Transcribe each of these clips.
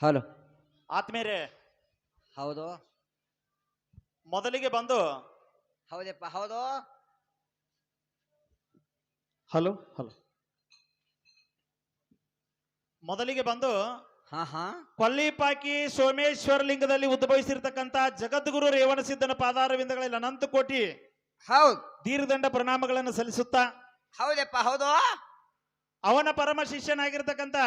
Hello ಆತ್ಮೇರೆ ಹೌದು. ಮೊದಲಿಗೆ ಬಂದು ಹೌದಪ್ಪ ಹೌದು. Hello hello. ಮೊದಲಿಗೆ ಬಂದು ಹಾ ಹಾ. ಕೊಲ್ಲಿಪಾಕಿ ಸೋಮೇಶ್ವರ ಲಿಂಗದಲ್ಲಿ ಉದ್ಭವಿಸಿರ್ತಕ್ಕಂಥ ಜಗದ್ಗುರು ರೇವಣಸಿದ್ದನ ಪಾದಾರವಿಂದಗಳಲ್ಲಿ ಅನಂತ ಕೋಟಿ ಹೌದು. ದೀರ್ಘದಂಡ ಪ್ರಣಾಮಗಳನ್ನು ಸಲ್ಲಿಸುತ್ತಾ ಹೌದಪ್ಪ ಹೌದು. ಅವನ ಪರಮ ಶಿಷ್ಯನಾಗಿರ್ತಕ್ಕಂಥ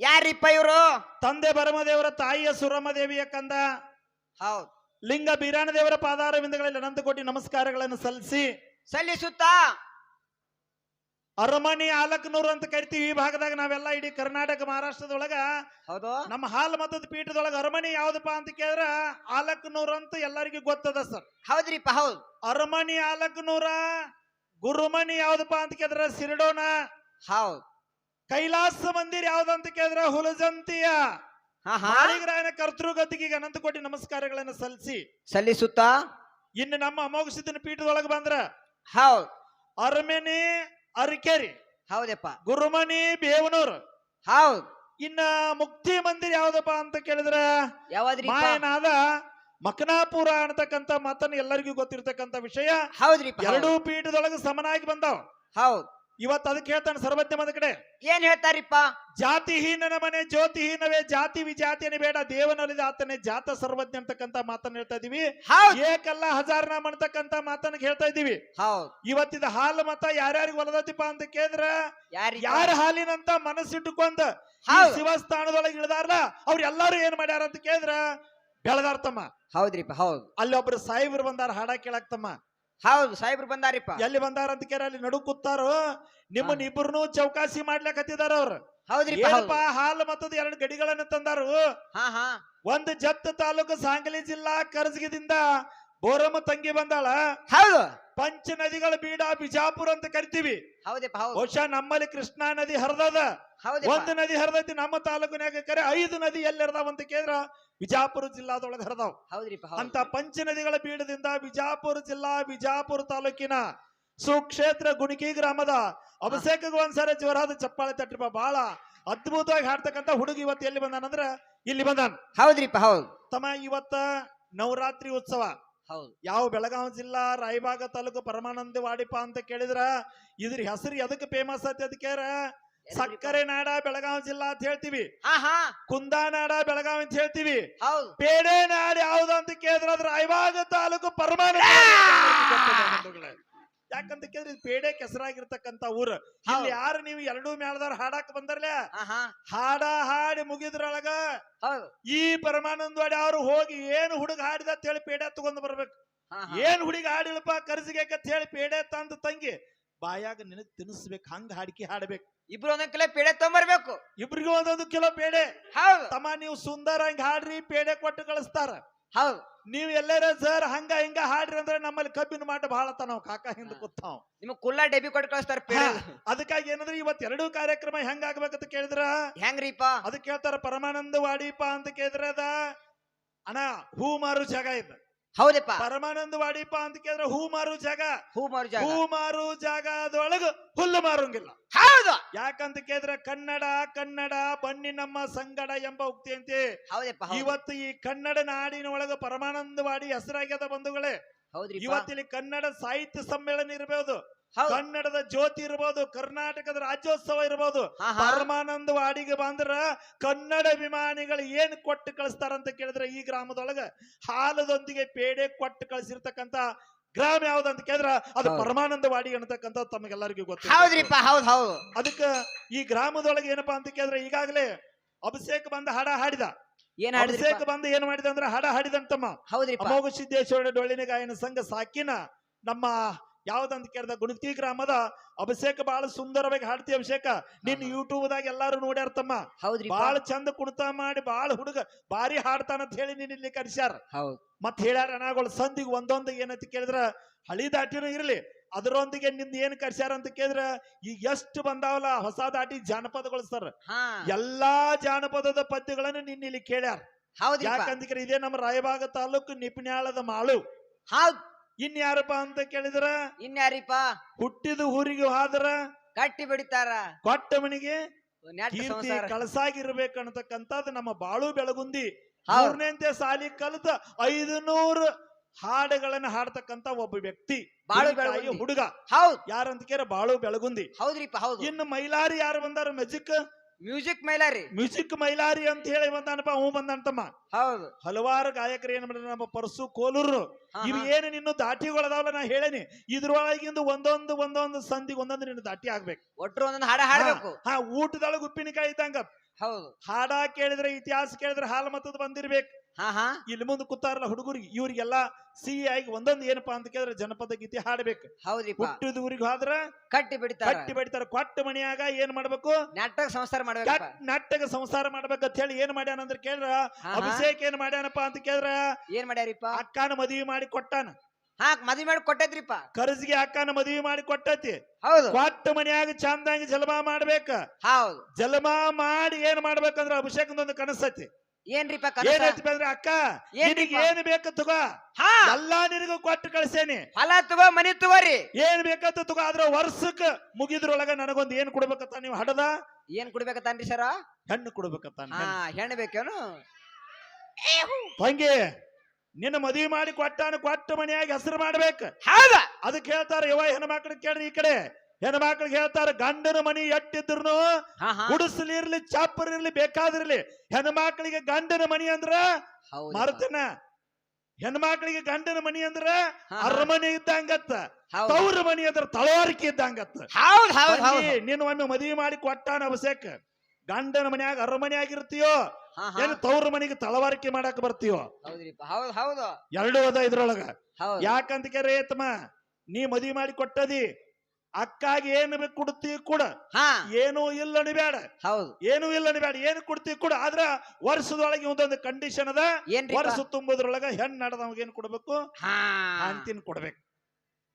ಯಾರಿಪ್ಪ ಇವರು? ತಂದೆ ಬರಮದೇವರ ತಾಯಿಯ ಸುರಮದೇವಿಯ ಕಂದ. ಹೌದು. ಲಿಂಗ ಬೀರಾಣದೇವರ ಪಾದಾರವಿಂದಗಳಲ್ಲಿ ಅನಂತ ಕೋಟಿ ನಮಸ್ಕಾರಗಳನ್ನು ಸಲ್ಲಿಸಿ. ಸಲ್ಲಿಸುತ್ತಾ? ಅರಮನಿ ಆಲಕ್ನೂರು ಅಂತ ಕರಿತೀವಿ ಈ ಭಾಗದಾಗ ನಾವೆಲ್ಲ ಇಡೀ ಕರ್ನಾಟಕ ಮಹಾರಾಷ್ಟ್ರದೊಳಗ. ಹೌದು. ನಮ್ಮ ಹಾಲ್ ಮತದ ಪೀಠದೊಳಗ ಅರಮನೆ ಯಾವ್ದಪ್ಪ ಅಂತ ಕೇಳಿದ್ರ ಆಲಕ್ನೂರ್ ಅಂತ ಎಲ್ಲರಿಗೂ ಗೊತ್ತದ ಸರ್. ಹೌದ್ರಿಪ್ಪ ಹೌದು. ಅರಮನಿ ಆಲಕ್ನೂರ ಗುರುಮನಿ ಯಾವ್ದಪ್ಪ ಅಂತ ಕೇಳಿದ್ರ ಸಿರಡೋನ ಹೌದ್. ಕೈಲಾಸ ಮಂದಿರ ಯಾವ್ದಂತ ಕೇಳಿದ್ರ ಹುಲಜಂತಿಯ. ಹಾ ಹಾ ಮಾಳಿಗರಾಯನ ಕರ್ತೃಗತಿಗೆ ಅನಂತ ಕೋಟಿ ನಮಸ್ಕಾರಗಳನ್ನ ಸಲ್ಲಿಸಿ. ಸಲ್ಲಿಸುತ್ತಾ? ಇನ್ನು ನಮ್ಮ ಅಮೋಘ ಪೀಠದೊಳಗೆ ಪೀಠದೊಳಗ ಬಂದ್ರ. ಹೌದ್. ಅರಮನಿ ಅರಕೆರಿ ಹೌದಪ್ಪ. ಗುರುಮನಿ ಬೇವನೂರ್. ಹೌದ್. ಇನ್ನ ಮುಕ್ತಿ ಮಂದಿರ ಯಾವ್ದಪ್ಪ ಅಂತ ಕೇಳಿದ್ರ. ಯಾವದ್ರಿಪ್ಪ? ಮಾಯನಾದ ಮಕನಾಪುರ ಅನ್ನತಕ್ಕಂತ ಮಾತನ್ನ ಎಲ್ಲರಿಗೂ ಗೊತ್ತಿರ್ತಕ್ಕಂತ ವಿಷಯ. ಹೌದ್ರಿ ಎರಡೂ ಪೀಠದೊಳಗೆ ಸಮನಾಗಿ ಬಂದಾವ. ಹೌದ್. ಇವತ್ತು ಅದಕ್ಕೆ ಹೇಳ್ತಾನೆ ಸರ್ವಜ್ಞ ಮದ ಕಡೆ. ಏನ್ ಹೇಳ್ತಾರಿಪ್ಪ? ಜಾತಿಹೀನನ ಮನೆ ಜ್ಯೋತಿಹೀನವೇ ಜಾತಿ ವಿಜಾತಿಯನ್ನೇ ಬೇಡ ದೇವನೊಲಿದ ಆತನೇ ಜಾತ ಸರ್ವಜ್ಞ ಅಂತಕ್ಕಂತ ಮಾತನ್ನ ಹೇಳ್ತಾ ಇದೀವಿ. ಏಕಲ್ಲ ಏಕಲ್ಲ ಹಜಾರ್ನಾಮ್ ಅಂತಕ್ಕಂತ ಮಾತನ್ನ ಹೇಳ್ತಾ ಇದೀವಿ. ಇವತ್ತಿದ ಹಾಲು ಮತ ಯಾರ್ಯಾರಿಗೆ ಹೊಲದತಿಪ್ಪ ಅಂತ ಕೇಳಿದ್ರ ಯಾರಿ ಯಾರ ಹಾಲಿನಂತ ಮನಸ್ಸಿಟ್ಟುಕೊಂಡ ಶಿವಸ್ಥಾನದೊಳಗೆ ಇಳಿದಾರಲ್ಲ ಅವ್ರ ಎಲ್ಲಾರು ಏನ್ ಮಾಡ್ಯಾರ ಅಂತ ಕೇಳಿದ್ರ ಬೆಳದಾರ್ತಮ್ಮ ಹೌದ್ರಿಪ್ಪ ಹೌದು. ಅಲ್ಲಿ ಒಬ್ರು ಸಾಯಿಬ್ರು ಬಂದಾರ ಹಾಡ ಕೇಳಕ್ ತಮ್ಮ. ಹೌದ್ ಸಾಹೇಬ್ರು ಬಂದಾರಿಪ್ಪ. ಎಲ್ಲಿ ಬಂದಾರ ಅಂತ ಕೇಳಿ ಅಲ್ಲಿ ನಡು ಕೂತಾರು ನಿಮ್ಮನ್ನ ಇಬ್ಬರನ್ನು ಚೌಕಾಸಿ ಮಾಡ್ಲಕ್ ಹತ್ತಿದಾರ ಅವ್ರು. ಹೌದ್ರಿಪ್ಪ ಹೌದ್. ಏನಪ್ಪಾ ಹಾಲು ಮತ್ತದ ಎರಡು ಗಡಿಗಳನ್ನ ತಂದಾರು? ಹಾ ಹಾ. ಒಂದು ಜತ್ತ ತಾಲೂಕು ಸಾಂಗ್ಲಿ ಜಿಲ್ಲಾ ಕರ್ಜಗಿದಿಂದ ಬೋರಮ್ಮ ತಂಗಿ ಬಂದಾಳ. ಹೌದು. ಪಂಚ ನದಿಗಳ ಬೀಡ ಬಿಜಾಪುರ ಅಂತ ಕರಿತೀವಿ. ಹೌದಪ್ಪ ಹೌದು. ಬಹುಶಃ ನಮ್ಮಲ್ಲಿ ಕೃಷ್ಣಾ ನದಿ ಹರಿದದ. ಹೌದಪ್ಪ. ಒಂದು ನದಿ ಹರಿದೈತಿ ನಮ್ಮ ತಾಲೂಕಿನಾಗ ಕರೆ ಐದು ನದಿ ಎಲ್ಲಿ ಹರಿದಾವ ಅಂತ ಕೇಂದ್ರ ಬಿಜಾಪುರ ಜಿಲ್ಲಾದೊಳಗೆ ಹರಿದಾವ್. ಹೌದ್ರಿಪ್ಪ ಅಂತ ಪಂಚ ನದಿಗಳ ಬೀಡದಿಂದ ಬಿಜಾಪುರ ಜಿಲ್ಲಾ ಬಿಜಾಪುರ ತಾಲೂಕಿನ ಸುಕ್ಷೇತ್ರ ಗುಣಿಕಿ ಗ್ರಾಮದ ಅಭಿಷೇಕ ಒಂದ್ಸಾರಿ ಜೋರಾದ ಚಪ್ಪಾಳೆ ತಟ್ಟಿಪ ಬಹಳ ಅದ್ಭುತವಾಗಿ ಹಾಡ್ತಕ್ಕಂತ ಹುಡುಗ ಇವತ್ತು ಎಲ್ಲಿ ಬಂದಾನಂದ್ರ ಇಲ್ಲಿ ಬಂದಾನ. ಹೌದ್ರಿಪ್ಪ ಹೌದು. ತಮ್ಮ ಇವತ್ತ ನವರಾತ್ರಿ ಉತ್ಸವ. ಹೌದು. ಯಾವ ಬೆಳಗಾವಿ ಜಿಲ್ಲಾ ರಾಯಬಾಗ ತಾಲೂಕು ಪರಮಾನಂದ ವಾಡಿಪ ಅಂತ ಕೇಳಿದ್ರ ಇದ್ರ ಹೆಸರು ಎದಕ್ಕೆ ಫೇಮಸ್ ಐತಿ ಅದಕ್ಕೆ ಸಕ್ಕರೆ ನಾಡ ಬೆಳಗಾವಿ ಜಿಲ್ಲಾ ಅಂತ ಹೇಳ್ತೀವಿ. ಹಾ ಹಾ ಕುಂದಾನಾಡ ಬೆಳಗಾವಿ ಅಂತ ಹೇಳ್ತೀವಿ. ಹೌದು. ಪೇಡೆ ನಾಡ್ ಯಾವ್ದು ಅಂತ ಕೇಳಿದ್ರ ಅದ್ರ ರಾಯಬಾಗ ತಾಲೂಕು ಪರಮಾನಂದ ಯಾಕಂತ ಕೇಳಿದ್ರೆ ಇದು ಪೇಡೆ ಕೆಸರಾಗಿರ್ತಕ್ಕಂತ ಊರು. ಇಲ್ಲಿ ಹೌದು. ಯಾರು ನೀವು ಎರಡೂ ಮೇಳದವ್ರು ಹಾಡಾಕ ಬಂದರ್ಲೆ? ಹಾಡ ಹಾಡಿ ಮುಗಿದ್ರೊಳಗ ಹೌದು. ಈ ಪರಮಾನಂದವಾಡಿ ಅವ್ರು ಹೋಗಿ ಏನು ಹುಡುಗ ಹಾಡಿದ ಅಂತ ಹೇಳಿ ಪೇಡೆ ತಗೊಂಡ್ ಬರ್ಬೇಕು. ಏನ್ ಹುಡುಗ ಹಾಡಿಲ್ಪ ಕರ್ಜಿಗೆ ಅಂತ ಹೇಳಿ ಪೇಡೆ ತಂದ ತಂಗಿ. ಬಾಯಾಗ ನಿನಗ್ ತಿನ್ನಿಸ್ಬೇಕು ಹಂಗ ಹಾಡಿಕೆ ಹಾಡ್ಬೇಕು. ಇಬ್ರು ಒಂದೊಂದ್ ಕಿಲೋ ಪೇಡೆ ತಗೊಂಬರ್ಬೇಕು. ಇಬ್ರಿಗೂ ಒಂದೊಂದು ಕಿಲೋ ಪೇಡೆ. ಹೌದು. ತಮ್ಮ ನೀವು ಸುಂದರ ಹಂಗ ಹಾಡ್ರಿ ಪೇಡೆ ಕೊಟ್ಟು ಕಳಿಸ್ತಾರ. ಹೌದು. ನೀವ್ ಎಲ್ಲರ ಸರ್ ಹಂಗ ಹಿಂಗ ಹಾಡ್ರಿ ಅಂದ್ರೆ ನಮ್ಮಲ್ಲಿ ಕಬ್ಬಿನ ಮಾಟ ಬಹಳ ನಾವು ಕಾಕ ಹಿಂದ. ಕೂತಾವ್. ನಿಮಗ್ ಕುಲ್ಲ ಡೆಬಿ ಕೊಟ್ಟು ಕಳಿಸ್ತಾರ ಅದಕ್ಕಾಗಿ ಏನಂದ್ರೆ ಇವತ್ ಎರಡೂ ಕಾರ್ಯಕ್ರಮ ಹೆಂಗ ಆಗ್ಬೇಕಂತ ಕೇಳಿದ್ರ? ಹೆಂಗ್ರಿಪ್ಪ ಅದಕ್ಕೆ ಹೇಳ್ತಾರ ಪರಮಾನಂದ ವಾಡಿಪ ಅಂತ ಕೇಳಿದ್ರ ಅದ? ಅಣ್ಣ ಹೂ ಮಾರು ಜಾಗ ಇದು. ಹೌದಪ್ಪ. ಪರಮಾನಂದ ವಾಡಿಪ ಅಂತ ಕೇಳಿದ್ರೆ ಹೂ ಮಾರು ಜಾಗ. ಹೂ ಮಾರು ಜಾಗ. ಹೂ ಮಾರು ಜಾಗ ಅದೊಳಗ ಹುಲ್ಲು ಮಾರಂಗಿಲ್ಲ. ಹೌದು. ಯಾಕಂತ ಕೇಳಿದ್ರೆ ಕನ್ನಡ ಕನ್ನಡ ಬನ್ನಿ ನಮ್ಮ ಸಂಗಡ ಎಂಬ ಉಕ್ತಿ ಅಂತೆ. ಹೌದಪ್ಪ ಇವತ್ತು ಈ ಕನ್ನಡ ನಾಡಿನ ಒಳಗ ಪರಮಾನಂದವಾಡಿ ಹೆಸರಾಗ್ಯದ ಬಂಧುಗಳೇ. ಹೌದ್ರಿ ಇವತ್ತಿಲ್ಲಿ ಕನ್ನಡ ಸಾಹಿತ್ಯ ಸಮ್ಮೇಳನ ಇರಬಹುದು ಹೌದು ಕನ್ನಡದ ಜ್ಯೋತಿ ಇರಬಹುದು ಕರ್ನಾಟಕದ ರಾಜ್ಯೋತ್ಸವ ಇರಬಹುದು ಹಾ ಪರಮಾನಂದ ವಾಡಿಗೆ ಬಂದ್ರ ಕನ್ನಡ ಅಭಿಮಾನಿಗಳು ಏನ್ ಕೊಟ್ಟು ಕಳಿಸ್ತಾರ ಅಂತ ಕೇಳಿದ್ರೆ ಈ ಗ್ರಾಮದೊಳಗ ಹಾಲದೊಂದಿಗೆ ಪೇಡೆ ಕೊಟ್ಟು ಕಳಿಸಿರ್ತಕ್ಕಂತ ಗ್ರಾಮ ಯಾವ್ದಂತ ಕೇಳಿದ್ರ ಅದು. ಪರಮಾನಂದ ವಾಡಿ ಅನ್ನತಕ್ಕಂತ ತಮಗೆಲ್ಲರಿಗೂ ಗೊತ್ತು ಹೌದ್ರಿಪ್ಪ ಹೌದ್ ಹೌದು. ಅದಕ್ಕ ಈ ಗ್ರಾಮದೊಳಗೆ ಏನಪ್ಪಾ ಅಂತ ಕೇಳಿದ್ರೆ ಈಗಾಗಲೇ ಅಭಿಷೇಕ್ ಬಂದ ಹಾಡ ಹಾಡಿದ. ಏನ್ ಅಭಿಷೇಕ್ ಬಂದು ಏನ್ ಮಾಡಿದ ಅಂದ್ರೆ ಹಾಡ ಹಾಡಿದಂತಮ್ಮ. ಹೌದ್ರಿ ಅಮೋಘ ಸಿದ್ದೇಶ್ವರ ಡೊಳ್ಳಿನ ಗಾಯನ ಸಂಘ ಸಾಕಿನ ನಮ್ಮ ಯಾವ್ದಂತ ಕೇಳ್ದ ಗುಣತಿ ಗ್ರಾಮದ ಅಭಿಷೇಕ ಬಹಳ ಸುಂದರವಾಗಿ ಹಾಡ್ತಿ ಅಭಿಷೇಕ. ನಿನ್ ಯೂಟ್ಯೂಬ್ದಾಗ ಯೂಟ್ಯೂಬ್ ದಾಗ ಎಲ್ಲಾರು ನೋಡ್ಯಾರ ತಮ್ಮ ಹೌದ್ರಿಪ್ಪ ಬಾಳ ಚಂದ ಕುಣಿತ ಮಾಡಿ ಬಾಳ ಹುಡುಗ ಬಾರಿ ಹಾಡ್ತಾನಂತ ಹೇಳಿ ನಿನ್ನ ಇಲ್ಲಿ ಕರ್ಸ್ಯಾರ. ಹೌದ್. ಮತ್ ಹೇಳ್ಯಾರ ಅಣಗಳು ಸಂದಿಗೆ ಒಂದೊಂದು ಏನಂತ ಕೇಳಿದ್ರ ಹಳಿ ದಾಟಿನೂ ಇರ್ಲಿ ಅದರೊಂದಿಗೆ ನಿಂದ ಏನ್ ಕರ್ಸ್ಯಾರ ಅಂತ ಕೇಳಿದ್ರ ಈ ಎಷ್ಟು ಬಂದಾವಲ್ಲ ಹೊಸ ದಾಟಿ ಜಾನಪದಗಳು ಸರ್. ಎಲ್ಲಾ ಜಾನಪದದ ಪದ್ಯಗಳನ್ನ ನಿನ್ನ ಇಲ್ಲಿ ಕೇಳ್ಯಾರ ಹೌದು ಯಾಕಂದ್ರೆ ಇದೇ ನಮ್ಮ ರಾಯಬಾಗ ತಾಲೂಕು ನಿಪ್ನ್ಯಾಳದ ಮಾಳು. ಹೌದ್. ಇನ್ ಯಾರಪ್ಪ ಅಂತ ಕೇಳಿದ್ರ? ಇನ್ಯಾರಿಪ್ಪ? ಹುಟ್ಟಿದ ಊರಿಗೆ ಹಾದ್ರ? ಕಟ್ಟಿ ಬಿಡಿತಾರ. ಕೊಟ್ಟ ಮನಿಗೆ ಕಳಸಾಗಿರ್ಬೇಕು ಕೀರ್ತಿ ಸಂಸಾರ. ಕಳಸಾಗಿರ್ಬೇಕನ್ನತಕ್ಕಂಥದ್ದು ನಮ್ಮ ಬಾಳು ಬೆಳಗುಂದಿ. ಮೂರನೇ ಸಾಲಿ ಕಲಿತ ಐದುನೂರು ಹಾಡುಗಳನ್ನ ಹಾಡ್ತಕ್ಕಂತ ಒಬ್ಬ ವ್ಯಕ್ತಿ. ಬಾಳು ಬೆಳಗುಂದಿ. ಹುಡುಗ. ಹೌದ್. ಯಾರಂತ ಕೇರ ಬಾಳು ಬೆಳಗುಂದಿ. ಹೌದ್ರಿಪ್ಪ ಹೌದು. ಇನ್ನು ಮೈಲಾರಿ ಯಾರು ಬಂದಾರ magic music Mailari music Mailari ಅಂತ ಹೇಳಿ ಬಂದಾನಪ್ಪ ಹೂ ಬಂದಂತಮ್ಮ ಹೌದು. ಹಲವಾರು ಗಾಯಕರು ಏನ್ ಮಾಡಿದ್ರು ನಮ್ಮ ಪರಸು ಕೋಲೂರು. ಇವ್ ಏನು ನಿನ್ನ ದಾಟಿಗಳದಾವಲ್ಲ ನಾ ಹೇಳೇನಿ. ಇದ್ರೊಳಗಿಂದ ಒಂದೊಂದು ಒಂದೊಂದು ಸಂಧಿಗೆ ಒಂದೊಂದು ನಿನ್ನ ದಾಟಿ ಆಗ್ಬೇಕು. ಒಟ್ರು ಒಂದೊಂದು ಹಾಡ ಹಾಡಬೇಕು. ಹಾ ಊಟದೊಳಗೆ ಉಪ್ಪಿನಕಾಯಿ ಇದ್ದಂಗ. ಹೌದು. ಹಾಡ ಕೇಳಿದ್ರೆ ಇತಿಹಾಸ ಕೇಳಿದ್ರೆ ಹಾಲು ಮತ್ತದ್ ಬಂದಿರ್ಬೇಕು. ಹಾ ಹಾ. ಇಲ್ಲಿ ಮುಂದೆ ಕೂತಾರಲ್ಲ ಹುಡುಗರಿಗೆ ಇವರಿಗೆಲ್ಲ ಸಿಹಿ ಆಗಿ ಒಂದೊಂದು ಏನಪ್ಪಾ ಅಂತ ಕೇಳಿದ್ರೆ ಜನಪದ ಗೀತೆ ಹಾಡ್ಬೇಕು. ಹುಟ್ಟಿದ ಊರಿಗೆ ಹೋದ್ರ ಕಟ್ಟಿ ಬಿಡ್ತಾರ. ಕಟ್ಟಿ ಬಿಡ್ತಾರೆ. ಕೊಟ್ಟ ಮಣಿಯಾಗ ಏನ್ ಮಾಡ್ಬೇಕು? ನಾಟಕ ಸಂಸಾರ ಮಾಡ್ಬೇಕು ನಾಟಕ ಸಂಸಾರ ಮಾಡ್ಬೇಕು ಅಂತ ಹೇಳಿ ಏನ್ ಮಾಡ್ಯಾನ ಅಂದ್ರೆ ಕೇಳ್ರ. ಅಭಿಷೇಕ್ ಏನ್ ಮಾಡ್ಯಾನಪ್ಪ ಅಂತ ಕೇಳ್ರ ಏನ್ ಮಾಡ್ಯಾರಿಪ್ಪ? ಅಕ್ಕನ ಮದುವೆ ಮಾಡಿ ಕೊಟ್ಟಾನ. ಹಾ ಮದುವೆ ಮಾಡಿ ಕೊಟ್ಟೈತ್ರಿಪ್ಪ. ಕರ್ಜಿಗೆ ಅಕ್ಕನ ಮದುವೆ ಮಾಡಿ ಕೊಟ್ಟೈತಿ. ಹೌದು. ಕೊಟ್ಟ ಮನೆಯಾಗ ಚಂದಾಗಿ ಜಲಮಾ ಮಾಡ್ಬೇಕ. ಹೌದು. ಜಲಮಾ ಮಾಡಿ ಏನ್ ಮಾಡ್ಬೇಕಂದ್ರ ಅಭಿಷೇಕದೊಂದು ಕನಸತಿ. ಏನ್ರಿಪ್ಪ ಏನೈತಿ ಅಂದ್ರೆ ಅಕ್ಕ? ನಿನಗೆ ಏನ್ ಬೇಕು ತಗೋ. ಹಾ! ಎಲ್ಲಾ ನಿನಗೂ ಕೊಟ್ಟು ಕಳ್ಸೇನಿ. ಹೊಲ ತಗೋ ಮನಿ ತಗೋರಿ ಏನ್ ಬೇಕಂತ ತಗೋ ಆದ್ರ ವರ್ಷಕ್ ಮುಗಿದ್ರೊಳಗ ನನಗೊಂದು ಏನ್ ಕೊಡ್ಬೇಕತ್ತ ನೀವು ಹಡದ? ಏನ್ ಕುಡ್ಬೇಕತ್ತನ್ರಿ ಸರ? ಹೆಣ್ಣು ಕೊಡ್ಬೇಕತ್ತ ಹಾ ಹೆಣ್ಣು. ಬೇಕೇನು? ತಂಗಿ ನಿನ್ನ ಮದುವೆ ಮಾಡಿ ಕೊಟ್ಟಾನ ಕೊಟ್ಟ ಮನೆಯಾಗಿ ಹೆಸರು ಮಾಡ್ಬೇಕು. ಹೌದಾ? ಅದಕ್ಕೆ ಹೇಳ್ತಾರ ಯವ ಹೆಣ್ಮಕ್ಳು ಕೇಳ್ರಿ ಈ ಕಡೆ. ಹೆಣ್ಮಕ್ಳಿಗೆ ಹೇಳ್ತಾರೆ ಗಂಡನ ಮನಿ ಎಟ್ಟಿದ್ರು ಗುಡಿಸಲಿರ್ಲಿ ಚಾಪರ್ ಇರ್ಲಿ ಬೇಕಾದಿರ್ಲಿ. ಹೆಣ್ಮಕ್ಳಿಗೆ ಗಂಡನ ಮನಿ ಅಂದ್ರ ಮರ್ತನ. ಹೆಣ್ಮಕ್ಳಿಗೆ ಗಂಡನ ಮನಿ ಅಂದ್ರ. ಅರಮನೆ ಇದ್ದಂಗತ್ತ. ತವ್ರ ಮನಿ ಅಂದ್ರ ತಳವಾರಿಕೆ ಇದ್ದಂಗತ್ತ. ನಿನ್ನ ಒಮ್ಮೆ ಮದುವೆ ಮಾಡಿ ಕೊಟ್ಟಾನ ಅವಶ್ಯಕ ಗಂಡನ ಮನ್ಯಾಗ ಅರಮನೆ ಆಗಿರ್ತೀಯೋ? ಏನು ತವ್ರ ಮನಿಗೆ ತಳವಾರಿಕೆ ಮಾಡಾಕ ಬರ್ತೀಯೋ? ಎರಡು ಅದ ಇದ್ರೊಳಗ. ಯಾಕಂತ ಕೇರ ಏತಮ್ಮ ನೀ ಮದುವೆ ಮಾಡಿ ಕೊಟ್ಟದಿ ಅಕ್ಕಾಗಿ ಏನು ಬೇಕು ಕೊಡ್ತಿ ಕೂಡ. ಹಾ. ಏನೂ ಇಲ್ಲ ಅನಿಬೇಡ ಹೌದು. ಏನೂ ಇಲ್ಲ ಅನಿಬೇಡ ಏನು ಕೊಡ್ತಿ ಕೂಡ. ಆದ್ರ ವರ್ಷದೊಳಗೆ ಒಂದೊಂದು ಕಂಡೀಷನ್ ಅದ. ಏನ್ರಿ ವರ್ಷ ತುಂಬುದ್ರೊಳಗ ಹೆಣ್ಣು ನಡೆದವಾಗ ಏನ್ ಕೊಡ್ಬೇಕು? ಹಾ. ಅಂತಿನ ಕೊಡ್ಬೇಕು.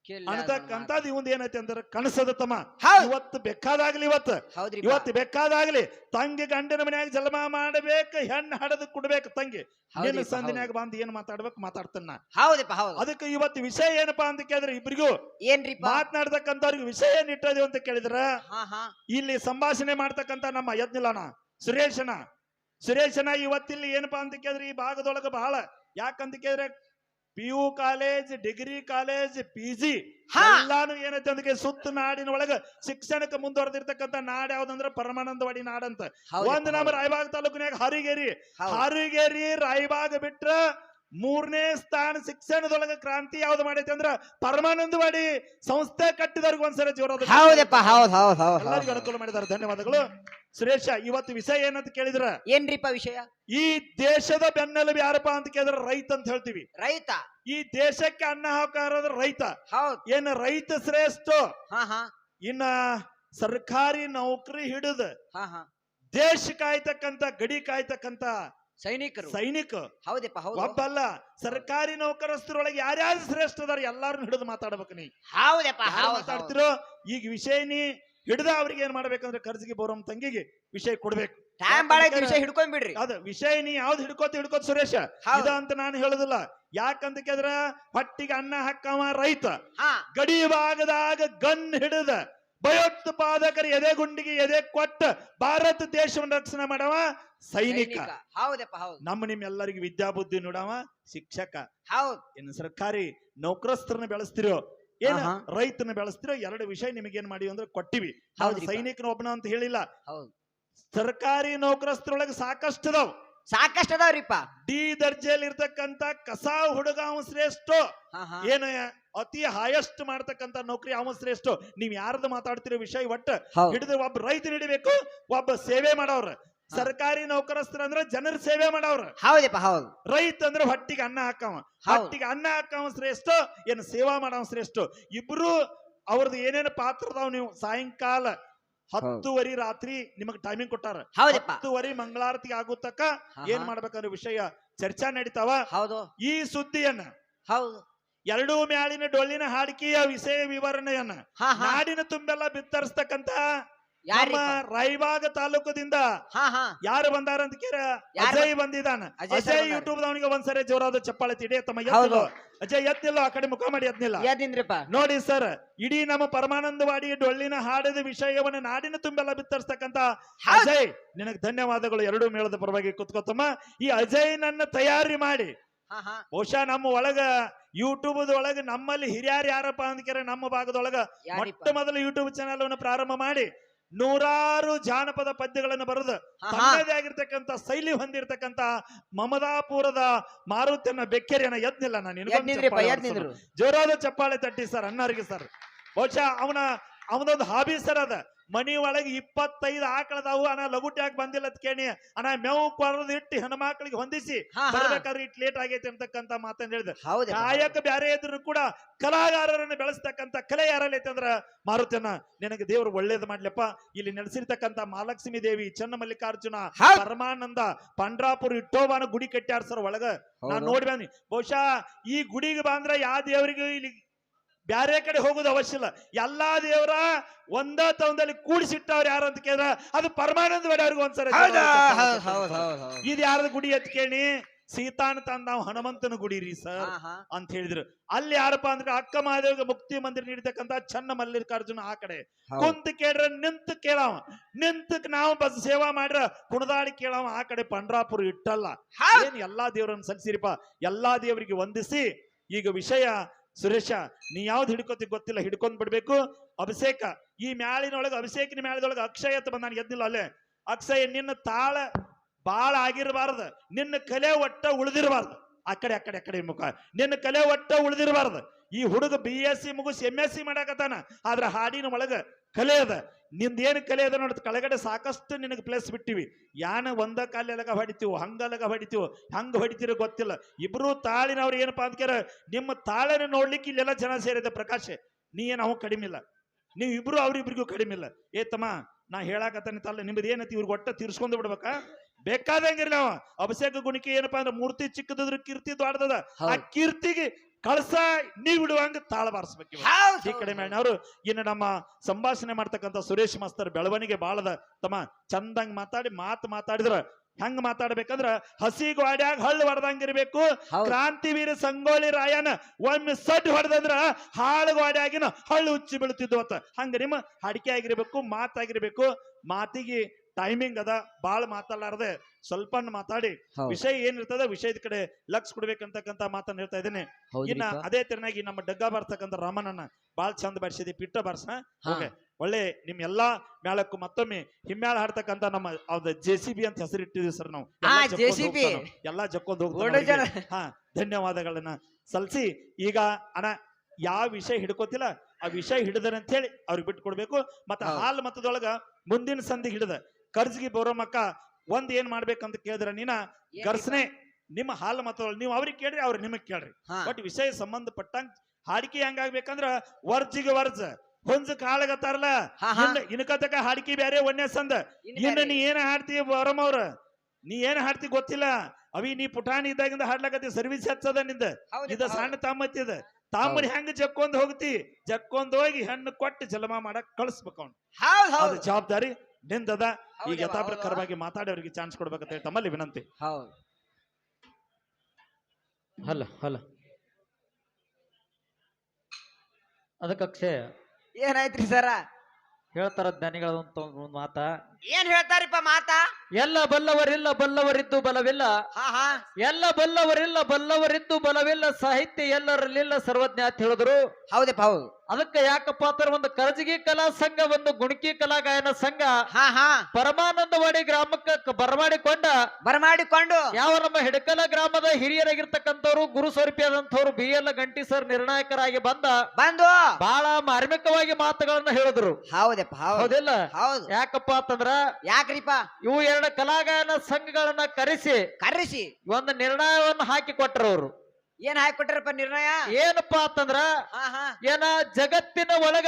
ಕೇಳಿ ಇವಂದ ಏನೈತಿ ಅಂದ್ರೆ ಕನಸದ ತಮ್ಮ ಹೌದ್. ಇವತ್ತು ಬೇಕಾದಾಗ್ಲಿ ಇವತ್ತು. ಹೌದ್ರಿ ಇವತ್ತು ಬೇಕಾದಾಗ್ಲಿ ತಂಗಿ ಗಂಡನ ಮನ್ಯಾಗ ಜಲಮ ಮಾಡಬೇಕು ಹೆಣ್ಣು ಹಡದು ಕುಡ್ಬೇಕು ತಂಗಿ. ನಿನ್ನ ಸಂದಿನ್ಯಾಗ ಬಂದ್ ಏನ್ ಮಾತಾಡ್ಬೇಕು ಮಾತಾಡ್ತಾನ ಹೌದಪ್ಪ ಹೌದು. ಅದಕ್ಕೆ ಇವತ್ತು ವಿಷಯ ಏನಪ್ಪಾ ಅಂತ ಕೇಳಿದ್ರೆ ಇಬ್ರಿಗೂ ಏನ್ರಿ ಮಾತನಾಡ್ತಕ್ಕಂಥವ್ರಿಗೆ ವಿಷಯ ಏನ್ ಇಟ್ಟದೇವು ಅಂತ ಕೇಳಿದ್ರ ಇಲ್ಲಿ ಸಂಭಾಷಣೆ ಮಾಡ್ತಕ್ಕಂತ ನಮ್ಮ ಯಜ್ಞಲಣ ಸುರೇಶನ. ಸುರೇಶನ ಇವತ್ತಿಲ್ಲಿ ಏನಪ್ಪಾ ಅಂತ ಕೇಳಿದ್ರೆ ಈ ಭಾಗದೊಳಗ ಬಹಳ. ಯಾಕಂತ ಕೇಳಿದ್ರೆ P U college degree college P G. ಎಲ್ಲಾನು ಏನೈತೆ ಅಂದ್ರೆ ಸುತ್ತ ನಾಡಿನ ಒಳಗ ಶಿಕ್ಷಣಕ್ಕೆ ಮುಂದುವರೆದಿರ್ತಕ್ಕಂಥ ನಾಡ್ ಯಾವ್ದಂದ್ರ ಪರಮಾನಂದವಾಡಿ ನಾಡಂತ ಹೌದಪ್ಪ, ಒಂದ್ ನಮ್ಮ ರಾಯಬಾಗ ತಾಲೂಕಿನಾಗ ಹರಿಗೇರಿ. ಹರಿಗೇರಿ ಹಾರಿಗೇರಿ ರಾಯಬಾಗ ಬಿಟ್ರ ಮೂರನೇ ಸ್ಥಾನ ಶಿಕ್ಷಣದೊಳಗ ಕ್ರಾಂತಿ ಯಾವ್ದು ಮಾಡೈತೆ ಅಂದ್ರ ಪರಮಾನಂದವಾಡಿ ಸಂಸ್ಥೆ ಕಟ್ಟಿದವ್ರಿಗೆ ಒಂದ್ಸರಿ ಜೋರಾದ ಹೌದಪ್ಪ ಹೌದ್ ಹೌದ್ ಹೌದ್ ಎಲ್ಲರಿಗೂ ಅನುಕೂಲ ಮಾಡಿದ್ದಾರೆ ಧನ್ಯವಾದಗಳು. ಸುರೇಶ ಇವತ್ತು ವಿಷಯ ಏನಂತ ಕೇಳಿದ್ರ? ಏನ್ರಿಪ್ಪ ವಿಷಯ? ಈ ದೇಶದ ಬೆನ್ನೆಲುಬು ಯಾರಪ್ಪ ಅಂತ ಕೇಳಿದ್ರೆ? ರೈತ ಅಂತ ಹೇಳ್ತೀವಿ. ರೈತ? ಈ ದೇಶಕ್ಕೆ ಅನ್ನ ಹಾಕೋದ್ರ ರೈತ. ಹೌದ್. ಏನ್ ರೈತ ಶ್ರೇಷ್ಠ? ಹಾ ಹಾ. ಇನ್ನ ಸರ್ಕಾರಿ ನೌಕರಿ ಹಿಡಿದ ಹಾ ಹಾ. ದೇಶ ಕಾಯ್ತಕ್ಕಂತ ಗಡಿ ಕಾಯ್ತಕ್ಕಂತ ಸೈನಿಕರು. ಸೈನಿಕ ಹೌದಪ್ಪ ಹೌದು. ಒಬ್ಬಲ್ಲ ಸರ್ಕಾರಿ ನೌಕರಸ್ಥರೊಳಗೆ ಯಾರ್ಯಾರು ಶ್ರೇಷ್ಠ ಅದಾರ ಎಲ್ಲಾರನ್ನು ಹಿಡಿದು ಮಾತಾಡ್ಬೇಕು ನೀ. ಹೌದಪ್ಪ ಯಾರು ಹೌದ್ ಹೌದ್. ಮಾತಾಡ್ತಿರೋ ಈಗ ವಿಷಯ ನೀ ಹಿಡಿದ ಅವ್ರಿಗೆ ಏನ್ ಮಾಡ್ಬೇಕಂದ್ರೆ ಖರ್ಚಿಗೆ ಬರೋಮ್ ತಂಗಿಗೆ ವಿಷಯ ಕೊಡ್ಬೇಕು. ಟೈಮ್ ಬಾಳ ಐತಿ ವಿಷಯ ಹಿಡ್ಕೊಂಡ್ ಬಿಡ್ರಿ. ಅದ ವಿಷಯ ನೀ ಯಾವ್ದು ಹಿಡ್ಕೋತ ಹಿಡ್ಕೋತ ಸುರೇಶ. ಹೌದು. ಇದ ಅಂತ ನಾನು ಹೇಳುದಿಲ್ಲ. ಯಾಕಂತ ಕೇಳಿದ್ರ ಹೊಟ್ಟಿಗೆ ಅನ್ನ ಹಾಕವ ರೈತ. ಹಾ. ಗಡಿ ಭಾಗದಾಗ ಗನ್ ಹಿಡಿದ ಭಯೋತ್ಪಾದಕರ ಎದೆ ಗುಂಡಿಗೆ ಎದೆ ಕೊಟ್ಟ ಭಾರತ ದೇಶವನ್ನು ರಕ್ಷಣೆ ಮಾಡವ ಸೈನಿಕ. ಹೌದಪ್ಪ ಹೌದು. ನಮ್ಮ ನಿಮ್ಮೆಲ್ಲರಿಗೂ ವಿದ್ಯಾಬುದ್ಧಿ ನೋಡವ ಶಿಕ್ಷಕ. ಹೌದು. ಇನ್ನು ಸರ್ಕಾರಿ ನೌಕರಸ್ಥರನ್ನ ಬೆಳೆಸ್ತಿರೋ ಏನ ರೈತನ ಬೆಳೆಸ್ತಿರೋ ಎರಡು ವಿಷಯ ನಿಮಗೇನ್ ಮಾಡಿ ಅಂದ್ರೆ ಕೊಟ್ಟಿವಿ. ಸೈನಿಕನ ಒಬ್ಬನ ಅಂತ ಹೇಳಿಲ್ಲ. ಹೌದ್. ಸರ್ಕಾರಿ ನೌಕರಸ್ಥರೊಳಗೆ ಸಾಕಷ್ಟು ಅದಾವ ಸಾಕಷ್ಟು ಅದಾವ್ರಿಪ್ಪ ಡಿ ದರ್ಜೆಯಲ್ಲಿ ಇರ್ತಕ್ಕಂತ ಕಸ ಹುಡುಗ ಶ್ರೇಷ್ಠ. ಏನ ಅತಿ ಹೈಯೆಸ್ಟ್ ಮಾಡ್ತಕ್ಕಂತ ನೌಕರಿ ಅವ ಶ್ರೇಷ್ಠ ನೀವ್ ಯಾರ್ದು ಮಾತಾಡ್ತಿರೋ ವಿಷಯ ಒಟ್ಟ ಹೌದ್. ಹಿಡಿದು ಒಬ್ಬ ರೈತ ಹಿಡಿಬೇಕು ಒಬ್ಬ ಸೇವೆ ಮಾಡವ್ರ. ಸರ್ಕಾರಿ ನೌಕರಸ್ಥರ ಅಂದ್ರೆ ಜನರ ಸೇವೆ ಮಾಡವ್ರ. ಹೌದಪ್ಪ ಹೌದು. ರೈತ ಅಂದ್ರೆ ಹೊಟ್ಟಿಗೆ ಅನ್ನ ಹಾಕವ. ಹೌದ್. ಹೊಟ್ಟಿಗೆ ಅನ್ನ ಹಾಕವ ಶ್ರೇಷ್ಠ ಏನ್ ಸೇವಾ ಮಾಡವ ಶ್ರೇಷ್ಠ ಇಬ್ರು ಅವ್ರದ್ದು ಏನೇನು ಪಾತ್ರ ಅದಾವ್ ನೀವು? ಸಾಯಂಕಾಲ ಹತ್ತುವರಿ ರಾತ್ರಿ ನಿಮಗ್ ಟೈಮಿಂಗ್ ಕೊಟ್ಟಾರ. ಹೌದಪ್ಪ. ಹತ್ತುವರಿ ಮಂಗಳಾರತಿ ಆಗೋ ತಕ್ಕ ಹಾ, ಏನ್ ಹಾ. ಮಾಡ್ಬೇಕಂದ್ರೆ ವಿಷಯ ಚರ್ಚಾ ನಡೀತಾವ. ಹೌದು. ಈ ಸುದ್ದಿಯನ್ನ ಹೌದು. ಎರಡೂ ಮ್ಯಾಲಿನ ಡೊಳ್ಳಿನ ಹಾಡಿಕೆಯ ವಿಷಯ ವಿವರಣೆಯನ್ನ ಹಾ ಹಾ. ನಾಡಿನ ತುಂಬೆಲ್ಲ ಬಿತ್ತರಿಸ್ತಕ್ಕಂತ ನಮ್ಮ ರಾಯಬಾಗ ತಾಲೂಕದಿಂದ ಹಾ ಹಾ. ಯಾರು ಬಂದಾರ ಅಂತ ಕೇರ? ಯಾರು ಅಜಯ್ ಬಂದಿದ್ದಾನ. ಅಜಯ್ sir ಅಜಯ್ ಬಂದಾರ. ಯೂಟ್ಯೂಬ್ ದವನಿಗೆ ಒಂದ್ಸರಿ ಜೋರಾದ ಚಪ್ಪಾಳೆ ತಿಡಿ ತಮ್ಮ ಎದ್ದಿಲ್ಲೋ ಅಜಯ್ ಎತ್ತಿಲ್ಲ ಆ ಕಡೆ ಮುಖ ಮಾಡಿ ಎದ್ನಿಲ್ಲ ಯಾದಿಂದ್ರಿಪ್ಪ ನೋಡಿ ಸರ್ ಇಡೀ ನಮ್ಮ ಪರಮಾನಂದವಾಡಿ ಡೊಳ್ಳಿನ ಹಾಡಿದ ವಿಷಯವನ್ನು ನಾಡಿನ ತುಂಬೆಲ್ಲ ಬಿತ್ತರಿಸ್ತಕ್ಕಂತ ಹೌದು. ಅಜಯ್ ನಿನಗೆ ಧನ್ಯವಾದಗಳು ಎರಡೂ ಮೇಳದ ಪರವಾಗಿ ಕುತ್ಕೋತಮ್ಮ ಈ ಅಜಯ್ ನನ್ನ ತಯಾರಿ ಮಾಡಿ. ಹಾ ಹಾ. ಬಹುಶಃ ನಮ್ಮ ಒಳಗ ಯೂಟ್ಯೂಬ್ ಒಳಗ ನಮ್ಮಲ್ಲಿ ಹಿರಿಯರು ಯಾರಪ್ಪ ಅಂದ್ಕೇರೆ ನಮ್ಮ ಭಾಗದೊಳಗ ಮೊಟ್ಟ ಮೊದಲು ಯೂಟ್ಯೂಬ್ ಚಾನೆಲ್ ಅನ್ನು ಪ್ರಾರಂಭ ಮಾಡಿ ನೂರಾರು ಜಾನಪದ ಪದ್ಯಗಳನ್ನು ಬರೆದು. ತನ್ನದೇ ಆಗಿರ್ತಕ್ಕಂಥ ಶೈಲಿ ಹೊಂದಿರತಕ್ಕಂತ ಮಮದಾಪುರದ ಮಾರುತಿಯನ್ನ ಬೆಕ್ಕರಿಯನ್ನ ಎದ್ನಿಲ್ಲ ನಾನು. ಜೋರಾದ ಚಪ್ಪಾಳೆ ತಟ್ಟಿ ಸರ್ ಅನ್ನರಿಗೆ ಸರ್ ಬಹುಶಃ ಅವನ ಅವನೊಂದು ಹಾಬಿ ಸರ್ ಅದ ಮನಿ ಒಳಗೆ ಇಪ್ಪತ್ತೈದು ಆಕಳದಾವು ಅಣ್ಣ ಲಗುಟ್ಟಿ ಯಾಕೆ ಬಂದಿಲ್ಲ ಅಂತ ಕೇಳಿ. ಅಣ್ಣ ಮೇವು ಕೊರದು ಇಟ್ಟು ಹೆಣ್ಮಕ್ಳಿಗೆ ಹೊಂದಿಸಿ ಹಾ ಹಾ. ಬರ್ಬೇಕಾದ್ರೆ ಇಟ್ ಲೇಟ್ ಆಗೈತೆ ಅಂತಕ್ಕಂತ ಮಾತನ್ನ ಹೇಳಿದೆ ಹೌದು. ಕಾಯಕ ಬ್ಯಾರೆ ಇದ್ರು ಕೂಡ ಕಲಾಗಾರರನ್ನು ಬೆಳೆಸ್ತಕ್ಕಂತ ಕಲೆ ಯಾರಲ್ಲಿ ಐತೆ ಅಂದ್ರ ಮಾರುತನ ನಿನಗೆ ದೇವರು ಒಳ್ಳೇದು ಮಾಡ್ಲಪ್ಪ. ಇಲ್ಲಿ ನೆಲೆಸಿರ್ತಕ್ಕಂತ ಮಹಾಲಕ್ಷ್ಮಿ ದೇವಿ ಚನ್ನಮಲ್ಲಿಕಾರ್ಜುನ ಮಲ್ಲಿಕಾರ್ಜುನ ಪರಮಾನಂದ ಪಂಡ್ರಾಪುರ ಇಟ್ಟೋಬಾನ ಗುಡಿ ಕಟ್ಟ್ಯಾರ ಸರ್ ಒಳಗ. ನಾನ್ ನೋಡಿ ಬಹುಶಃ ಈ ಗುಡಿಗೆ ಬಂದ್ರ ಯಾವ ದೇವರಿಗೂ ಇಲ್ಲಿ ಬ್ಯಾರೆ ಕಡೆ ಹೋಗೋದು ಅವಶ್ಯ ಇಲ್ಲ. ಎಲ್ಲಾ ದೇವರ ಒಂದ ತವದಲ್ಲಿ ಕೂಡಿಸಿಟ್ಟವ್ರು ಯಾರು ಅಂತ ಕೇಳಿದ್ರ ಅದು ಪರಮಾನಂದ ಒಂದ್ಸರಿ ಸರ ಹಾ ಇದು ಯಾರದ ಗುಡಿ ಅಂತ ಕೇಳಿ ಸೀತಾನ ತಂದ ನಾವು ಹನುಮಂತನ ಗುಡಿ ರೀ ಸರ್ ಅಂತ ಹೇಳಿದ್ರು. ಅಲ್ಲಿ ಯಾರಪ್ಪ ಅಂದ್ರೆ ಅಕ್ಕ ಮಹಾದೇವಿಗೆ ಮುಕ್ತಿ ಮಂದಿರ ನೀಡತಕ್ಕಂತ ಚನ್ನ ಮಲ್ಲಿಕಾರ್ಜುನ ಆ ಕಡೆ. ಕುಂತ ಕೇಳ್ರ ನಿಂತ ಕೇಳವ. ನಿಂತಕ್ ನಾವು ಬಸ್ ಸೇವಾ ಮಾಡ್ರ ಕುಣದಾಡಿ ಕೇಳವ. ಆ ಕಡೆ ಪಂಡ್ರಾಪುರ ಇಟ್ಟಲ್ಲ. ಏನ್ ಎಲ್ಲಾ ದೇವರನ್ನ ಸಲ್ಸಿರಿಪ್ಪ ಎಲ್ಲಾ ದೇವರಿಗೆ ವಂದಿಸಿ. ಈಗ ವಿಷಯ ಸುರೇಶ, ನೀ ಯಾವ್ದು ಹಿಡ್ಕೋತಿ ಗೊತ್ತಿಲ್ಲ, ಹಿಡ್ಕೊಂಡ್ ಬಿಡ್ಬೇಕು. ಅಭಿಷೇಕ, ಈ ಮ್ಯಾಳಿನೊಳಗೆ, ಅಭಿಷೇಕಿನ ಮ್ಯಾಳದೊಳಗೆ ಅಕ್ಷಯ ಅಂತ ಬಂದ ನಾನು ಎದ್ದಿಲ್ಲ ಅಲ್ಲೇ. ಅಕ್ಷಯ, ನಿನ್ನ ತಾಳ ಬಾಳ ಆಗಿರಬಾರ್ದು. ನಿನ್ನ ಕಲೆ ಒಟ್ಟ ಉಳಿದಿರಬಾರ್ದು. ಆ ಕಡೆ ಆ ಕಡೆ ಆ ಕಡೆ ಮುಖ. ನಿನ್ನ ಕಲೆ ಒಟ್ಟ ಉಳಿದಿರಬಾರ್ದು. ಈ ಹುಡುಗ ಬಿ ಎಸ್ ಸಿ ಮುಗಿಸಿ ಎಂ ಎಸ್ ಸಿ ಮಾಡಾಕತ್ತಾನ. ಆದ್ರೆ ಹಾಡಿನ ಒಳಗ ಕಲೆ ಅದ. ನಿಂದೇನು ಕಲೆ ಅದ ನೋಡ್ ಕೆಳಗಡೆ ಸಾಕಷ್ಟು ನಿನಗೆ ಪ್ಲೇಸ್ ಬಿಟ್ಟಿವಿ. ಯಾನ ಒಂದ ಕಾಲೆಲಗ ಹೊಡಿತೀವಿ ಹಂಗಲಗ ಹೊಡಿತೀವಿ ಹಂಗೆ ಹೊಡಿತೀರ ಗೊತ್ತಿಲ್ಲ. ಇಬ್ರು ತಾಳಿನವ್ರು ಏನಪ್ಪಾ ಅಂದ್ಕ್ಯಾರ ನಿಮ್ಮ ತಾಳನ ನೋಡ್ಲಿಕ್ಕೆ ಇಲ್ಲೆಲ್ಲ ಜನ ಸೇರಿದೆ ಪ್ರಕಾಶ್. ನೀ ಏನು ಅವ್ ಕಡಿಮೆ ಇಲ್ಲ. ನೀವು ಇಬ್ರು ಅವ್ರಿಬ್ರಿಗೂ ಕಡಿಮೆ ಇಲ್ಲ. ಏ ತಮ್ಮ ನಾ ಹೇಳಾಕತ್ತಾನೆ ತಲ್ಲ ನಿಮ್ದು ಏನೈತಿ ಇವ್ರಿಗೆ ಒಟ್ಟ ತೀರ್ಸ್ಕೊಂಡು ಬಿಡ್ಬೇಕಾ ಬೇಕಾದಂಗಿರ್ಲಿ ಅವ. ಅಭಿಷೇಕ ಗುಣಿಕೆ ಏನಪ್ಪಾ ಅಂದ್ರೆ ಮೂರ್ತಿ ಚಿಕ್ಕದ್ರ ಕೀರ್ತಿ ದೊಡ್ಡದ ಆ ಕೀರ್ತಿಗೆ ಕಳಸ ನೀ ಬಿಡುವಂಗ ತಾಳ ಬಾರಿಸ್ಬೇಕು ಈ ಕಡೆ ಅವರು ಇನ್ನು ನಮ್ಮ ಸಂಭಾಷಣೆ ಮಾಡ್ತಕ್ಕಂಥ ಸುರೇಶ್ ಮಾಸ್ತರ್ ಬೆಳವಣಿಗೆ ಬಾಳದ. ತಮ್ಮ ಚಂದಂಗ್ ಮಾತಾಡಿ ಮಾತು ಮಾತಾಡಿದ್ರ ಹೆಂಗ್ ಮಾತಾಡ್ಬೇಕಂದ್ರ ಹಸಿ ಗೋಡ್ಯಾಗ ಹಳ್ಳ ಹೊಡೆದಂಗಿರ್ಬೇಕು. ಕ್ರಾಂತಿವೀರ ಸಂಗೋಳಿ ರಾಯನ ಒಮ್ಮೆ ಸಡ್ ಹೊಡೆದಂದ್ರ ಹಾಳು ಗೋಡ್ಯಾಗಿನ ಹಳ್ಳು ಉಚ್ಚಿ ಬೀಳ್ತಿದ್ವು ಅಂತ ಹಂಗ ನಿಮ್ಮ ಅಡಿಕೆ ಆಗಿರ್ಬೇಕು ಮಾತಾಗಿರ್ಬೇಕು. ಮಾತಿಗೆ ಟೈಮಿಂಗ್ ಅದ ಬಾಳ ಮಾತಾಡಲಾರ್ದೆ ಸ್ವಲ್ಪ ಮಾತಾಡಿ. ವಿಷಯ ಏನಿರ್ತದ ವಿಷಯದ ಕಡೆ ಲಕ್ಷ ಕೊಡ್ಬೇಕಂತಕ್ಕಂತ ಮಾತನ್ನ ಹೇಳ್ತಾ ಇದ್ದೇನೆ. ಇನ್ನ ಅದೇ ತೆರನಾಗಿ ನಮ್ಮ ಡಗ್ಗ ಬರ್ತಕ್ಕಂತ ರಾಮನನ್ನ ಬಾಳ್ ಚಂದ ಬಾರಿಸಿದೆ ಪಿಟ್ಟ ಬಾರ್ಸ ಒಳ್ಳೆ ನಿಮ್ ಎಲ್ಲಾ ಮೇಳಕ್ಕೂ ಮತ್ತೊಮ್ಮೆ ಹಿಮ್ಮೇಳ ಹಾಡ್ತಕ್ಕಂತ ನಮ್ಮ ಅವ್ದ ಜೆ ಸಿ ಬಿ ಅಂತ ಹೆಸರಿಟ್ಟಿದ್ವಿ ಸರ್ ನಾವು. ಎಲ್ಲಾ ಜಕ್ಕೊಂಡ್ ಜನ. ಹಾ ಧನ್ಯವಾದಗಳನ್ನ ಸಲ್ಸಿ ಈಗ ಅಣ್ಣ ಯಾವ ವಿಷಯ ಹಿಡ್ಕೋತಿಲ್ಲ? ಆ ವಿಷಯ ಹಿಡಿದರ ಅಂತ ಹೇಳಿ ಅವ್ರಿಗೆ ಬಿಟ್ಟು ಕೊಡ್ಬೇಕು ಮತ್ತೆ ಹಾಲ್ ಮತದೊಳಗ ಮುಂದಿನ ಸಂಧಿ ಹಿಡಿದ. ಕರ್ಜಿಗೆ ಬರೋಮಕ್ಕ ಒಂದ್ ಏನ್ ಮಾಡ್ಬೇಕಂತ ಕೇಳಿದ್ರೆ ನೀನ ಕರ್ಸನೆ ಗರ್ಸನೆ ನಿಮ್ಮ ಹಾಲು ಮತದೊಳಗೆ ನೀವು ಅವ್ರಿಗೆ ಕೇಳ್ರಿ ಅವ್ರು ನಿಮಗ್ ಕೇಳ್ರಿ. ಬಟ್ ವಿಷಯ ಸಂಬಂಧಪಟ್ಟಂಗ್ ಹಾಡಿಕೆ ಹೆಂಗಾಗ್ಬೇಕಂದ್ರ ವರ್ಜಿಗೆ ವರ್ಜ. ಹೊಂಜ ಕಾಳಗತ್ತಾರಲ್ಲ? ಇನ್ಕತಕ ಹಾಡಿಕೆ ಬ್ಯಾರೆ ಒನ್ನೆ ಸಂದ ಇನ್ನು. ನೀ ಏನ ಹಾಡ್ತಿ ಬರಮ್ ಅವ್ರ? ನೀ ಏನ್ ಹಾಡ್ತಿ ಗೊತ್ತಿಲ್ಲ. ಅವಿ ನೀ ಪುಟಾಣಿ ಇದ್ದಾಗಿಂದ ಹಾಡ್ಲಾಕತ್ತಿ ಸರ್ವಿಸ್ ಹಚ್ಚದ ನಿಂದ. ಇದ. ಸಣ್ಣ ತಾಮತ್ತಿದ ತಾಮರಿ ಹೆಂಗ್ ಜಕ್ಕೊಂದ್ ಹೋಗ್ತಿ? ಜಕ್ಕೊಂದ್ ಹೋಗಿ ಹೆಣ್ಣು ಕೊಟ್ಟು ಜಲಮ ಮಾಡಕ್ ಕಳಿಸ್ಬೇಕು ಅವ್ನು. ಜವಾಬ್ದಾರಿ ನಿಂದದ? ಈಗ ಯಥಾಪ್ರಕಾರವಾಗಿ ಮಾತಾಡಿ ಅವರಿಗೆ ಚಾನ್ಸ್ ಕೊಡ್ಬೇಕಂತ ಹೇಳಿ ತಮ್ಮಲ್ಲಿ ವಿನಂತಿ. ಹೌದು. ಹಲ್ಲ ಹಲ್ಲ. ಅದಕ್ಕೆ ಅಕ್ಷಯ ಏನಾಯ್ತ್ರಿ ಸರ? ಹೇಳ್ತಾರ ಜ್ಞಾನಿಗಳಂತ ಒಂದು ಮಾತ. ಏನ್ ಹೇಳ್ತಾರಿಪ್ಪ ಮಾತಾ? ಎಲ್ಲ ಬಲ್ಲವರಿಲ್ಲ ಬಲ್ಲವರಿದ್ದು ಬಲವಿಲ್ಲ. ಹಾ ಹಾ. ಎಲ್ಲ ಬಲ್ಲವರಿಲ್ಲ ಬಲ್ಲವರಿದ್ದು ಬಲವಿಲ್ಲ. ಸಾಹಿತ್ಯ ಎಲ್ಲರಲ್ಲಿಲ್ಲ ಸರ್ವಜ್ಞ ಅಂತ ಹೇಳಿದ್ರು. ಹೌದಪ್ಪ ಹೌದು. ಅದಕ್ಕೆ ಯಾಕಪ್ಪ ಅಂದ್ರೆ ಒಂದು ಕರಜಗಿ ಕಲಾ ಸಂಘ ಒಂದು ಗುಣಕಿ ಕಲಾ ಗಾಯನ ಸಂಘ ಹಾ ಹಾ. ಪರಮಾನಂದವಾಡಿ ಗ್ರಾಮಕ್ಕೆ ಬರಮಾಡಿಕೊಂಡ ಬರಮಾಡಿಕೊಂಡು ಯಾವ ನಮ್ಮ ಹಿಡಕಲ ಗ್ರಾಮದ ಹಿರಿಯರಾಗಿರ್ತಕ್ಕಂಥವ್ರು ಗುರು ಸ್ವರೂಪಿಯಾದಂಥವ್ರು ಬಿ ಎಲ್ ಗಂಟಿ ಸರ್ ನಿರ್ಣಾಯಕರಾಗಿ ಬಂದ ಬಂದು ಬಹಳ ಮಾರ್ಮಿಕವಾಗಿ ಮಾತುಗಳನ್ನ ಹೇಳಿದ್ರು. ಹೌದಪ್ಪ ಹೌದು. ಹೌದಿಲ್ಲ? ಹೌದು. ಯಾಕಪ್ಪ ಅಂತಂದ್ರ ಯಾಕ್ರಿಪ ಇವು ಎರಡು ಕಲಾಗಾಯನ ಸಂಘಗಳನ್ನ ಕರೆಸಿ ಕರೆಸಿ. ಒಂದು ನಿರ್ಣಯವನ್ನು ಹಾಕಿ ಕೊಟ್ಟರು ಅವರು ಏನ್ ಹಾಕಿ ಕೊಟ್ಟಿರಪ್ಪ ನಿರ್ಣಯ? ಏನಪ್ಪಾ ಅಂತಂದ್ರ ಏನ ಜಗತ್ತಿನ ಒಳಗ